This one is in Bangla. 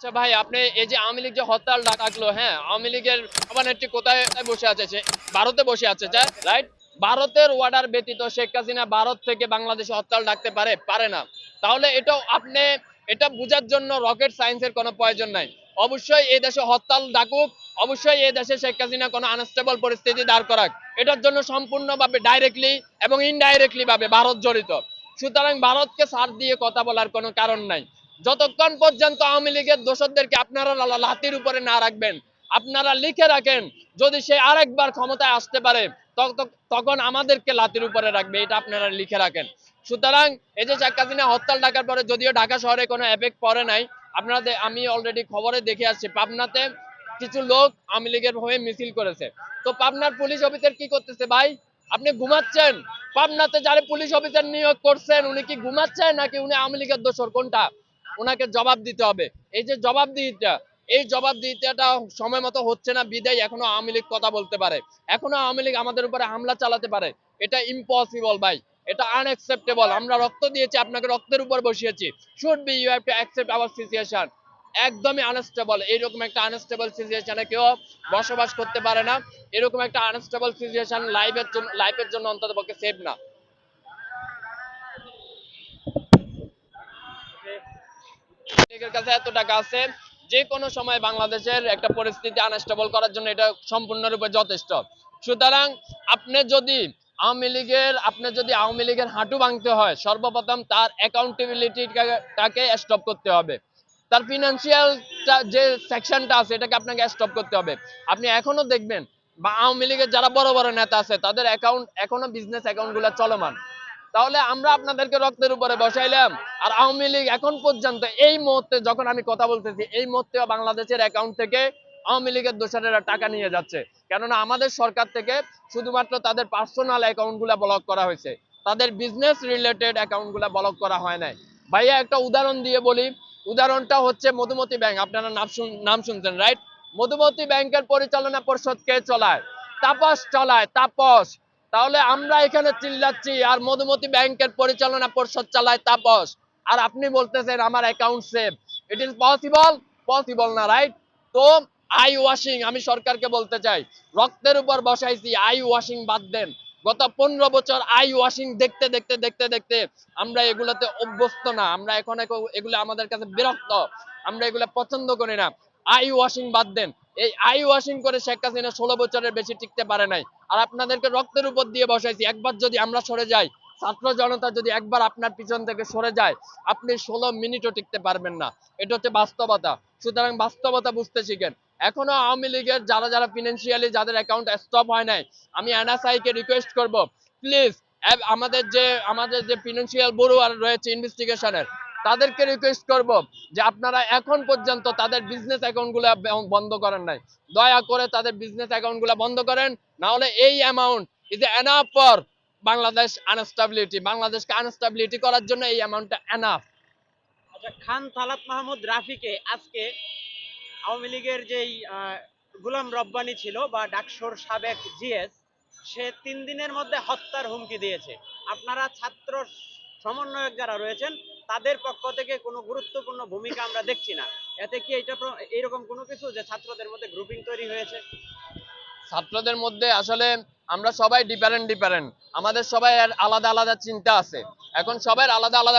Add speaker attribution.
Speaker 1: আচ্ছা ভাই, আপনি এই যে আওয়ামী লীগ যে হরতাল ডাকলো হ্যাঁ আওয়ামী লীগের সভানেত্রী কোথায় বসে আছে ভারতে বসে আছে রাইট ভারতের ওয়ার্ডার ব্যতীত শেখ হাসিনা ভারত থেকে বাংলাদেশে হরতাল ডাকতে পারে পারে না। তাহলে এটাও আপনি, এটা বোঝার জন্য রকেট সায়েন্সের কোনো প্রয়োজন নাই। অবশ্যই এই দেশে হরতাল ডাকুক, অবশ্যই এই দেশে শেখ হাসিনা কোনো আনস্টেবল পরিস্থিতি দাঁড় করাক। এটার জন্য সম্পূর্ণভাবে ডাইরেক্টলি এবং ইনডাইরেক্টলি ভাবে ভারত জড়িত। সুতরাং ভারতকে সার দিয়ে কথা বলার কোনো কারণ নাই। যতক্ষণ পর্যন্ত আওয়ামী লীগের দোষরদেরকে আপনারা লা- লাথির উপরে না রাখবেন, আপনারা লিখে রাখেন, যদি সে আরেকবার ক্ষমতায় আসতে পারে তখ- তখ- তখন আমাদেরকে লাথির উপরে রাখবে, এটা আপনারা লিখে রাখেন। সুতরাং এই যে শেখ হাসিনা হরতাল ডাকার পরে যদিও ঢাকা শহরে কোনো এফেক্ট পড়ে নাই, আপনারা আমি অলরেডি খবরে দেখে আসছি, পাবনাতে কিছু লোক আওয়ামী লীগের হয়ে মিছিল করেছে। তো পাবনার পুলিশ অফিসার কি করতেছে ভাই? আপনি ঘুমাচ্ছেন? পাবনাতে যারা পুলিশ অফিসার নিয়োগ করছেন, উনি কি ঘুমাচ্ছেন নাকি উনি আওয়ামী লীগের দোষর? কোনটা? ওনাকে জবাব দিতে হবে। এই যে জবাব দিতে এই জবাব দিতেটা সময় মতো হচ্ছে না, বিদায় এখনও আওয়ামী লীগ কথা বলতে পারে। এখনও আওয়ামী লীগ আমাদের উপরে হামলা চালাতে পারে। এটা ইম্পসিবল ভাই। এটা আনএক্সেপ্টেবল আমরা রক্ত দিয়েছি, আপনাকে রক্তের উপর বসিয়েছি। Should be you have to accept our situation একদমই আনস্টেবল এইরকম একটা আনস্টেবল সিচুয়েশনে কেউ বসবাস করতে পারে না। এরকম একটা আনস্টেবল সিচুয়েশন লাইফের জন্য লাইফের জন্য অন্তত পক্ষে সেফ না। লীগের কাছে এত টাকা আছে যে কোনো সময় বাংলাদেশের একটা পরিস্থিতি আনস্টেবল করার জন্য এটা সম্পূর্ণরূপে যথেষ্ট। সুতরাং আপনি যদি আওয়ামী লীগের, আপনি যদি আওয়ামী লীগের হাঁটু ভাঙতে হয়, সর্বপ্রথম তার অ্যাকাউন্টেবিলিটিটাকে স্টপ করতে হবে। তার ফিনান্সিয়াল যে সেকশনটা আছে, এটাকে আপনাকে স্টপ করতে হবে। আপনি এখনও দেখবেন, বা আওয়ামী লীগের যারা বড় বড় নেতা আছে, তাদের অ্যাকাউন্ট এখনও বিজনেস অ্যাকাউন্টগুলা চলমান। তাহলে আমরা আপনাদেরকে রক্তের উপরে বসাইলাম। আর আওয়ামী লীগ এখন পর্যন্ত এই মুহূর্তে যখন আমি কথা বলতেছি, এই মুহূর্তে বাংলাদেশের অ্যাকাউন্ট থেকে আওয়ামী লীগের দোষরেরা টাকা নিয়ে যাচ্ছে। কেননা আমাদের সরকার থেকে শুধুমাত্র তাদের পার্সোনাল অ্যাকাউন্টগুলা ব্লক করা হয়েছে। তাদের বিজনেস রিলেটেড অ্যাকাউন্টগুলা ব্লক করা হয় নাই। ভাইয়া, একটা উদাহরণ দিয়ে বলি। উদাহরণটা হচ্ছে মধুমতি ব্যাংক। আপনারা নাম শুন, নাম শুনছেন রাইট মধুমতি ব্যাংকের পরিচালনা পরিষদ কে চলায়? তাপস চলায়, তাপস। তাহলে আমরা এখানে চিল্লাচ্ছি আর মধুমতি ব্যাংকের পরিচালনা পরিষদ চালায় তাপস। আর আপনি বলতেছেন আমার account save it is possible possible না রাইট তো আই ওয়াশিং আমি সরকারকে বলতে চাই, রক্তের উপর বসাইছি আই ওয়াশিং বাদ দেন। গত পনেরো বছর আই ওয়াশিং দেখতে দেখতে দেখতে দেখতে আমরা এগুলাতে অভ্যস্ত না। আমরা এখন এগু- এগুলো আমাদের কাছে বিরক্ত। আমরা এগুলো পছন্দ করি না। আই ওয়াশিং বাদ দেন। এই আই ওয়াশিং করে শেখ হাসিনা ষোলো বছরের বেশি টিকতে পারে নাই। আর আপনাদেরকে রক্তের উপর দিয়ে বসাইছি। একবার যদি আমরা সরে যাই, ছাত্র জনতা যদি একবার আপনার পিছন থেকে সরে যায়, আপনি ষোলো মিনিটও টিকতে পারবেন না। এটা হচ্ছে বাস্তবতা। সুতরাং বাস্তবতা বুঝতে শিখেন। এখনও আওয়ামী লীগের যারা যারা ফিনান্সিয়ালি যাদের অ্যাকাউন্ট স্টপ হয় নাই, আমি এনএসআই কে রিকোয়েস্ট করব প্লিজ আমাদের যে আমাদের যে ফিনান্সিয়াল ব্যুরো আর রয়েছে ইনভেস্টিগেশনের তাদেরকে রিকোয়েস্ট করব যে আপনারা এখন পর্যন্ত তাদের বিজনেস অ্যাকাউন্টগুলো বন্ধ করেন নাই। দয়া করে তাদের বিজনেস অ্যাকাউন্টগুলো বন্ধ করেন, না হলে এই amount is enough for Bangladesh unstability বাংলাদেশকে আনস্টাবিলিটি করার জন্য এই অ্যামাউন্টটা এনাফ
Speaker 2: আচ্ছা খান তালাত মাহমুদ রাফিকে আজকে আওয়ামী লীগের যেই গুলাম রব্বানি ছিল বা ডাকসুর সাবেক জিএস, সে তিন দিনের মধ্যে হত্যার হুমকি দিয়েছে। আপনারা ছাত্র সমন্বয়ক যারা রয়েছেন তাদের পক্ষ থেকে কোনো গুরুত্বপূর্ণ ভূমিকা আমরা দেখছি না। এতে কি এটা এইরকম কোনো কিছু যে ছাত্রদের মধ্যে গ্রুপিং তৈরি হয়েছে?
Speaker 1: ছাত্রদের মধ্যে আসলে আমরা সবাই ডিফারেন্ট ডিফারেন্ট আমাদের সবাই আলাদা আলাদা চিন্তা আছে। এখন সবাই আলাদা আলাদা